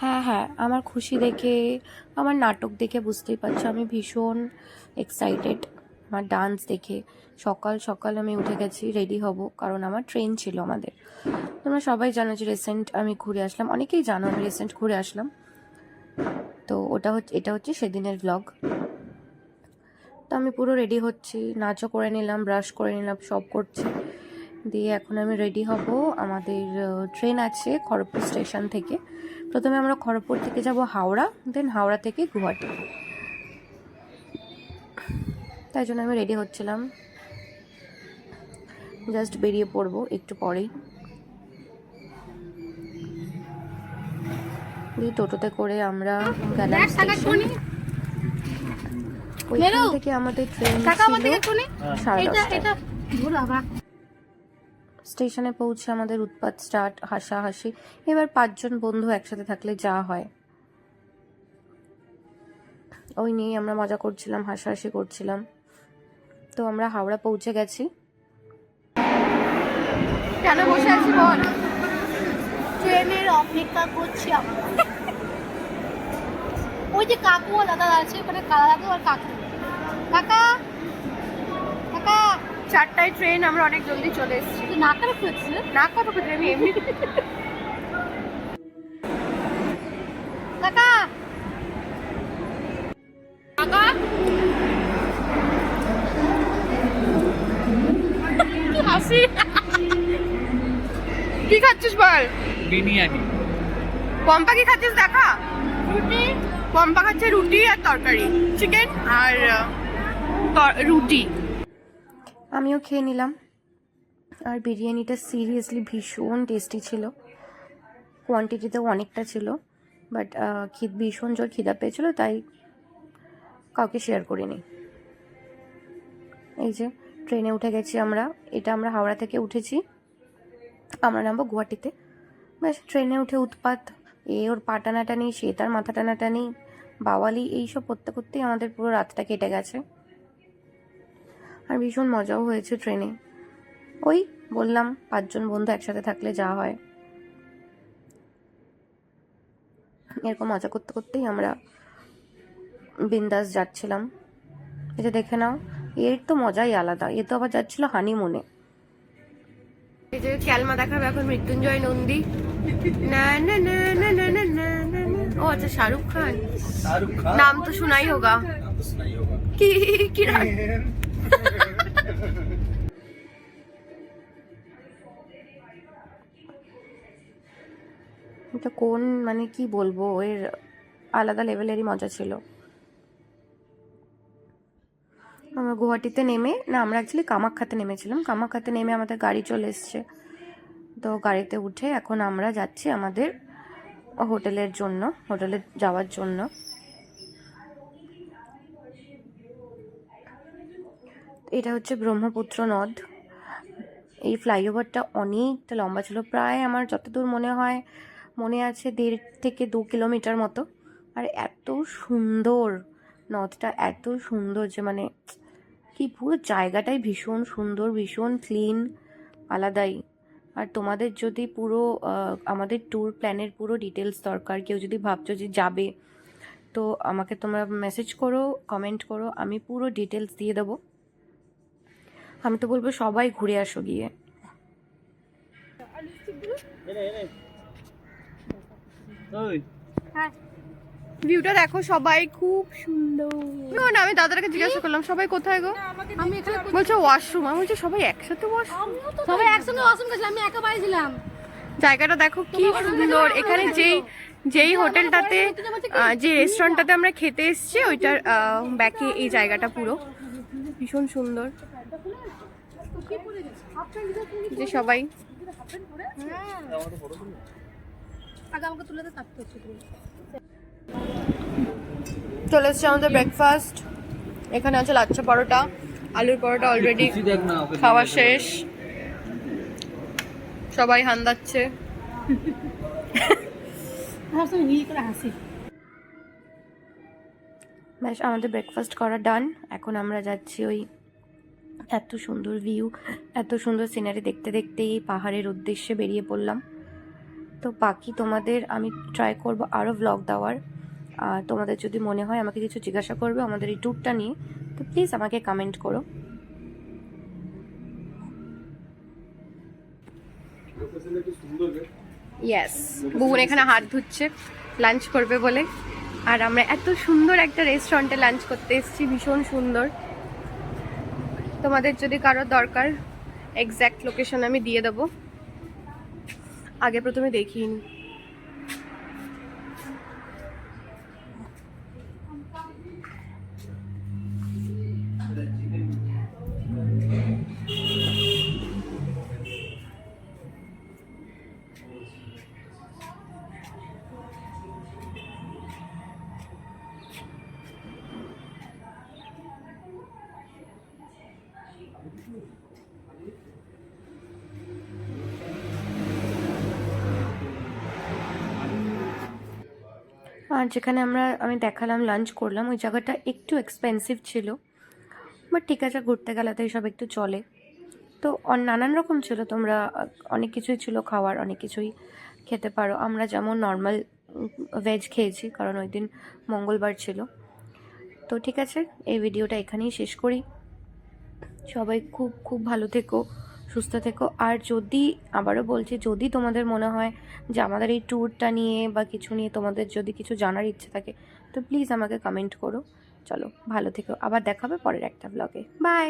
হ্যাঁ হ্যাঁ আমার খুশি দেখে, আমার নাটক দেখে বুঝতেই পারছ, আমি ভীষণ এক্সাইটেড আমার ডান্স দেখে। সকাল সকাল আমি উঠে গেছি রেডি হব, কারণ আমার ট্রেন ছিল আমাদের। তোমরা সবাই জানো যে রিসেন্ট আমি ঘুরে আসলাম, অনেকেই জানো আমি রিসেন্ট ঘুরে আসলাম। তো ওটা হচ্ছে এটা হচ্ছে সেদিনের ব্লগ তো আমি পুরো রেডি হচ্ছি, নাচও করে নিলাম ব্রাশ করে নিলাম, সব করছি। দিয়ে এখন আমি রেডি হব। আমাদের ট্রেন আছে খড়গপুর স্টেশন থেকে। প্রথমে আমরা খড়গপুর থেকে যাব হাওড়া দেন হাওড়া থেকে গুয়াহাটি। তাই জন্য আমি রেডি হচ্ছিলাম। জাস্ট বেরিয়ে পড়ব একটু পরেই। দিয়ে টোটোতে করে আমরা গেলাম ওইখান থেকে আমাদের ট্রেন ছিল সাড়ে দশটায়। স্টেশনে পৌঁছে আমাদের উৎপাত স্টার্ট, হাসাহাসি। এবার পাঁচজন বন্ধু একসাথে থাকলে যা হয়। ওই নিয়েই আমরা মজা করছিলাম, হাসাহাসি করছিলাম। তো আমরা হাওড়া পৌঁছে গেছি। কেন বসে আছি বল? ট্রেনের অপেক্ষা করছি ওই যে কাকু দাদা আছে কালা দাদু আর কাকা। কাকা? চারটায় ট্রেন আমরা অনেক জলদি চলে এসেছি। না করে খুঁজছিল না কত কোথায় আমি এমনি কাকা! কাকা! কি হাসি? কি খাচ্ছিস বল? বিরিয়ানি। পম্পা কি খাচ্ছিস দেখা? রুটি? পম্পা খাচ্ছে রুটি আর তরকারি। চিকেন আর রুটি। আমিও খেয়ে নিলাম। আর বিরিয়ানিটা সিরিয়াসলি ভীষণ টেস্টি ছিল। কোয়ান্টিটিতেও অনেকটা ছিল বাট খিদ ভীষণ জোর খিদা পেয়েছিল, তাই কাউকে শেয়ার করিনি। এই যে ট্রেনে উঠে গেছি আমরা। এটা আমরা হাওড়া থেকে উঠেছি। আমরা নামবো গুয়াহাটিতে। ব্যাস ট্রেনে উঠে উৎপাত। এ ওর পা টানাটানি, সে তার মাথা টানাটানি, বাওয়ালি, এইসব করতে করতেই আমাদের পুরো রাতটা কেটে গেছে। আর ভীষণ মজাও হয়েছে ট্রেনে। ওই বললাম পাঁচজন বন্ধু একসাথে থাকলে যা হয়। এরকম মজা করতে করতেই আমরা বিন্দাস যাচ্ছিলাম। এটা দেখে নাও এর তো মজাই আলাদা। এ তো আবার যাচ্ছিল হানিমুনে এই যে ক্যালমা দেখাবে এখন মৃত্যুঞ্জয় নন্দী। না না না না না না না ও আচ্ছা শাহরুখ খান। নাম তো শোনাই হোগা। কি কি এটা কোন মানে কি বলব, এর আলাদা লেভেলেরই মজা ছিল। আমরা গুয়াহাটিতে নেমে, না, আমরা অ্যাকচুয়ালি কামাখ্যাতে নেমেছিলাম। কামাখ্যাতে নেমে আমাদের গাড়ি চলে এসছে। তো গাড়িতে উঠে এখন আমরা যাচ্ছি আমাদের হোটেলের জন্য, হোটেলে যাওয়ার জন্য। এটা হচ্ছে ব্রহ্মপুত্র নদ। এই ফ্লাইওভারটা অনেকটা লম্বা ছিল। প্রায় আমার যতদূর মনে হয় মনে আছে দেড় থেকে দু কিলোমিটার মতো। আর এত সুন্দর নদটা, এত সুন্দর যে মানে কি পুরো জায়গাটাই ভীষণ সুন্দর, ভীষণ ক্লিন আলাদাই। আর তোমাদের যদি পুরো আমাদের ট্যুর প্ল্যানের পুরো ডিটেলস দরকার, কেউ যদি ভাবছ যে যাবে, তো আমাকে তোমরা মেসেজ করো কমেন্ট করো, আমি পুরো ডিটেলস দিয়ে দেবো। আমি তো বলব সবাই ঘুরে আসো গিয়ে। ভিউটা দেখো সবাই খুব সুন্দর। না না আমি দাদাটাকে জিজ্ঞাসা করলাম সবাই কোথায় গো? আমি এখানে বলছে ওয়াশরুম আমি বলছি সবাই একসাথে ওয়াশরুম সবাই একসঙ্গে ওয়াশরুম গেছিলাম আমি একা ছিলাম। জায়গাটা দেখো কি সুন্দর। এখানে যেই যেই হোটেলটাতে যে রেস্টুরেন্টটাতে আমরা খেতে এসেছি ওইটার ব্যাকে এই জায়গাটা পুরো। ভীষণ সুন্দর। যে সবাই আগে আমাকে তুলে দে কাটতে হচ্ছে। চলে এসছে আমাদের ব্রেকফাস্ট এখানে আছে লাচ্ছা পরোটা আলুর পরোটা অলরেডি খাওয়া শেষ। সবাই হান্দাচ্ছে। ব্যাস আমাদের ব্রেকফাস্ট করা ডান এখন আমরা যাচ্ছি ওই এত সুন্দর ভিউ এত সুন্দর সিনারি দেখতে দেখতেই পাহাড়ের উদ্দেশ্যে বেরিয়ে পড়লাম। তো বাকি তোমাদের আমি ট্রাই করব আরও ব্লগ দেওয়ার। আর তোমাদের যদি মনে হয় আমাকে কিছু জিজ্ঞাসা করবে, আমাদের এই ট্যুরটা নিয়ে, তো প্লিজ আমাকে কমেন্ট করো। ইয়েস বুবন এখানে হাত ধুচ্ছে লাঞ্চ করবে বলে। আর আমরা এত সুন্দর একটা রেস্টুরেন্টে লাঞ্চ করতে এসেছি, ভীষণ সুন্দর। তোমাদের যদি কারোর দরকার এক্স্যাক্ট লোকেশন আমি দিয়ে দেবো। আগে প্রথমে দেখিয়ে আর যেখানে আমরা, আমি দেখালাম লাঞ্চ করলাম, ওই জায়গাটা একটু এক্সপেন্সিভ ছিল। বাট ঠিক আছে, ঘুরতে গেলে তো এইসব একটু চলে। তো নানান রকম ছিল, তোমরা, অনেক কিছুই ছিল, খাওয়ার অনেক কিছুই খেতে পারো। আমরা যেমন নর্মাল ভেজ খেয়েছি, কারণ ওই দিন মঙ্গলবার ছিল। তো ঠিক আছে, এই ভিডিওটা এখানেই শেষ করি। সবাই খুব খুব ভালো থেকো। সুস্থ থেকো। আর যদি, আবারও বলছি, যদি তোমাদের মনে হয় যে আমাদের এই ট্যুরটা নিয়ে বা কিছু নিয়ে তোমাদের যদি কিছু জানার ইচ্ছে থাকে, তো প্লিজ আমাকে কমেন্ট করো। চলো, ভালো থেকো। আবার দেখাবে পরের একটা ব্লগে বাই